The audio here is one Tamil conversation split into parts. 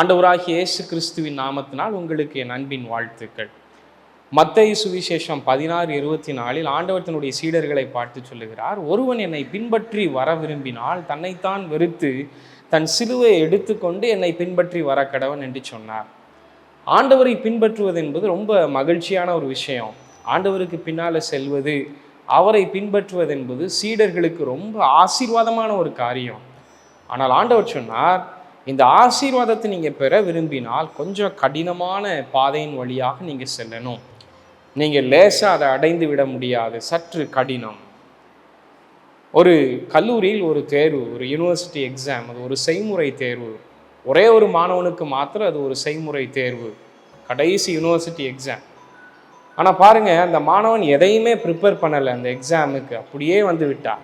ஆண்டவராகிய இயேசு கிறிஸ்துவின் நாமத்தினால் உங்களுக்கு என் அன்பின் வாழ்த்துக்கள். மத்திய சுவிசேஷம் பதினாறு இருபத்தி நாலில் ஆண்டவர் தன்னுடைய சீடர்களை பார்த்து சொல்லுகிறார் ஒருவன் என்னை பின்பற்றி வர விரும்பினால் தன்னைத்தான் வெறுத்து தன் சிலுவை எடுத்துக்கொண்டு என்னை பின்பற்றி வர கடவன் என்று சொன்னார். ஆண்டவரை பின்பற்றுவது என்பது ரொம்ப மகிழ்ச்சியான ஒரு விஷயம். ஆண்டவருக்கு பின்னால் செல்வது அவரை பின்பற்றுவது என்பது சீடர்களுக்கு ரொம்ப ஆசீர்வாதமான ஒரு காரியம். ஆனால் ஆண்டவர் சொன்னார் இந்த ஆசீர்வாதத்தை நீங்கள் பெற விரும்பினால் கொஞ்சம் கடினமான பாதையின் வழியாக நீங்கள் செல்லணும். நீங்கள் லேசாக அதை அடைந்து விட முடியாது. சற்று கடினம். ஒரு கல்லூரியில் ஒரு தேர்வு ஒரு யூனிவர்சிட்டி எக்ஸாம் அது ஒரு செய்முறை தேர்வு. ஒரே ஒரு மாணவனுக்கு மாத்திரம் அது ஒரு செய்முறை தேர்வு. கடைசி யூனிவர்சிட்டி எக்ஸாம் ஆனால் பாருங்கள் அந்த மாணவன் எதையுமே ப்ரிப்பேர் பண்ணலை அந்த எக்ஸாமுக்கு அப்படியே வந்து விட்டான்.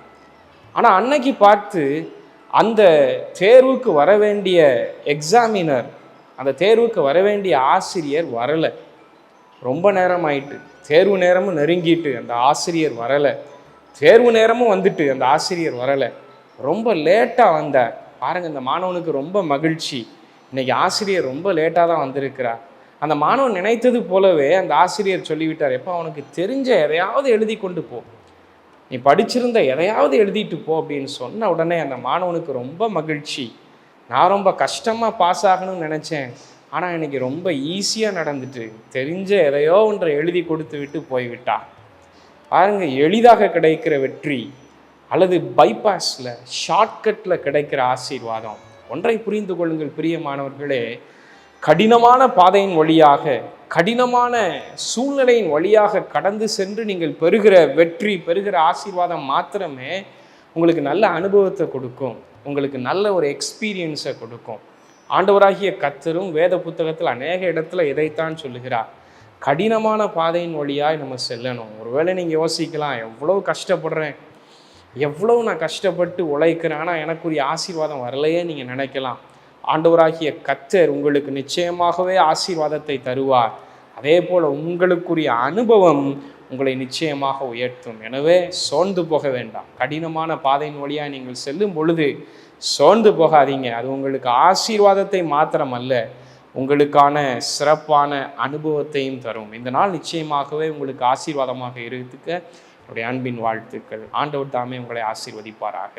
ஆனால் அன்னைக்கு பார்த்து அந்த தேர்வுக்கு வர வேண்டிய எக்ஸாமினர் அந்த தேர்வுக்கு வர வேண்டிய ஆசிரியர் வரலை. ரொம்ப நேரம் ஆயிட்டு தேர்வு நேரமும் நெருங்கிட்டு அந்த ஆசிரியர் வரலை. தேர்வு நேரமும் வந்துட்டு அந்த ஆசிரியர் வரலை. ரொம்ப லேட்டாக வந்தார் பாருங்க இந்த மாணவனுக்கு ரொம்ப மகிழ்ச்சி. இன்னைக்கு ஆசிரியர் ரொம்ப லேட்டாக தான் வந்திருக்கிறார் அந்த மாணவன் நினைத்தது போலவே அந்த ஆசிரியர் சொல்லிவிட்டார் எப்போ அவனுக்கு தெரிஞ்ச எதையாவது எழுதி கொண்டு போ. நீ படிச்சிருந்த எதையாவது எழுதிட்டு போ அப்படின்னு சொன்ன உடனே அந்த மாணவனுக்கு ரொம்ப மகிழ்ச்சி. நான் ரொம்ப கஷ்டமாக பாஸ் ஆகணும்னு நினச்சேன். ஆனால் எனக்கு ரொம்ப ஈஸியாக நடந்துட்டு தெரிஞ்ச எதையோ ஒன்றை எழுதி கொடுத்து விட்டு போய்விட்டா. பாருங்க எளிதாக கிடைக்கிற வெற்றி அல்லது பைபாஸில் ஷார்ட்கட்டில் கிடைக்கிற ஆசீர்வாதம். ஒன்றை புரிந்து கொள்ளுங்கள் பிரியமானவர்களே கடினமான பாதையின் வழியாக கடினமான சூழ்நிலையின் வழியாக கடந்து சென்று நீங்கள் பெறுகிற வெற்றி பெறுகிற ஆசீர்வாதம் மாத்திரமே உங்களுக்கு நல்ல அனுபவத்தை கொடுக்கும். உங்களுக்கு நல்ல ஒரு எக்ஸ்பீரியன்ஸை கொடுக்கும். ஆண்டவராகிய கத்தரும் வேத புத்தகத்தில் அநேக இடத்துல இதைத்தான் சொல்லுகிறார். கடினமான பாதையின் வழியாய் நம்ம செல்லணும். ஒருவேளை நீங்கள் யோசிக்கலாம் எவ்வளோ கஷ்டப்படுறேன்? எவ்வளோ நான் கஷ்டப்பட்டு உழைக்கிறேன்? ஆனால் எனக்குரிய ஆசீர்வாதம் வரலையே நீங்கள் நினைக்கலாம். ஆண்டவராகிய கத்தர் உங்களுக்கு நிச்சயமாகவே ஆசீர்வாதத்தை தருவார். அதே போல் உங்களுக்குரிய அனுபவம் உங்களை நிச்சயமாக உயர்த்தும். எனவே சோர்ந்து போக வேண்டாம். கடினமான பாதையின் வழியாக நீங்கள் செல்லும் பொழுது சோர்ந்து போகாதீங்க. அது உங்களுக்கு ஆசீர்வாதத்தை மாத்திரமல்ல உங்களுக்கான சிறப்பான அனுபவத்தையும் தரும். இந்த நாள் நிச்சயமாகவே உங்களுக்கு ஆசீர்வாதமாக இருக்க என்னுடைய அன்பின் வாழ்த்துக்கள். ஆண்டவர் தாமே உங்களை ஆசீர்வதிப்பாராக.